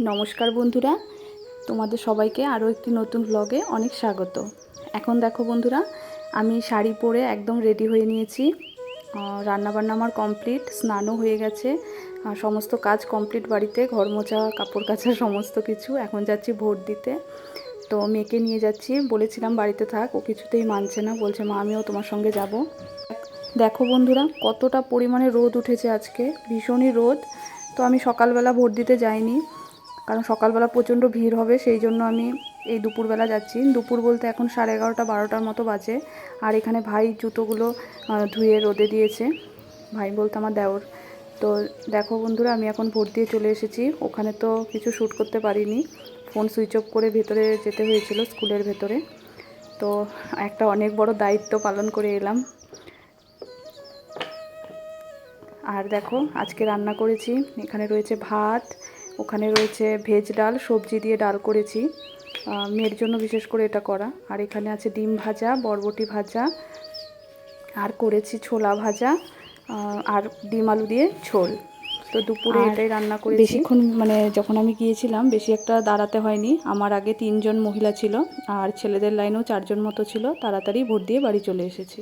নমস্কার বন্ধুরা। তোমাদের সবাইকে আরও একটি নতুন ব্লগে অনেক স্বাগত। এখন দেখো বন্ধুরা, আমি শাড়ি পরে একদম রেডি হয়ে নিয়েছি। রান্নাবান্না আমার কমপ্লিট স্নানও হয়ে গেছে। সমস্ত কাজ কমপ্লিট বাড়িতে, ঘর মোছা, কাপড় কাচা, সমস্ত কিছু। এখন যাচ্ছি ভোট দিতে। তো মেয়েকে নিয়ে যাচ্ছি। বলেছিলাম বাড়িতে থাক, ও কিছুতেই মানছে না। বলছে, মা, আমিও তোমার সঙ্গে যাব। দেখো বন্ধুরা, কতটা পরিমাণে রোদ উঠেছে আজকে। ভীষণই রোদ। তো আমি সকালবেলা ভোট দিতে যাইনি। কারণ সকালবেলা প্রচণ্ড ভিড় হবে, সেই জন্য আমি এই দুপুরবেলা যাচ্ছি। দুপুর বলতে এখন সাড়ে এগারোটা, বারোটার মতো বাজে। আর এখানে ভাই জুতোগুলো ধুয়ে রোদে দিয়েছে। ভাই বলতে আমার দেওর। তো দেখো বন্ধুরা, আমি এখন ভোট দিয়ে চলে এসেছি। ওখানে তো কিছু শ্যুট করতে পারিনি। ফোন সুইচ অফ করে ভেতরে যেতে হয়েছিল, স্কুলের ভেতরে। তো একটা অনেক বড় দায়িত্ব পালন করে এলাম। আর দেখো, আজকে রান্না করেছি। এখানে রয়েছে ভাত ওখানে রয়েছে ভেজ ডাল সবজি দিয়ে ডাল করেছি। মেয়ের জন্য বিশেষ করে এটা করা। আর এখানে আছে ডিম ভাজা বরবটি ভাজা আর করেছি ছোলা ভাজা আর ডিম আলু দিয়ে ঝোল। তো দুপুরে এটাই রান্না করেছি। বেশিক্ষণ মানে যখন আমি গিয়েছিলাম বেশি একটা দাঁড়াতে হয়নি। আমার আগে তিনজন মহিলা ছিল আর ছেলেদের লাইনেও চারজন মতো ছিল। তাড়াতাড়ি ভোট দিয়ে বাড়ি চলে এসেছি।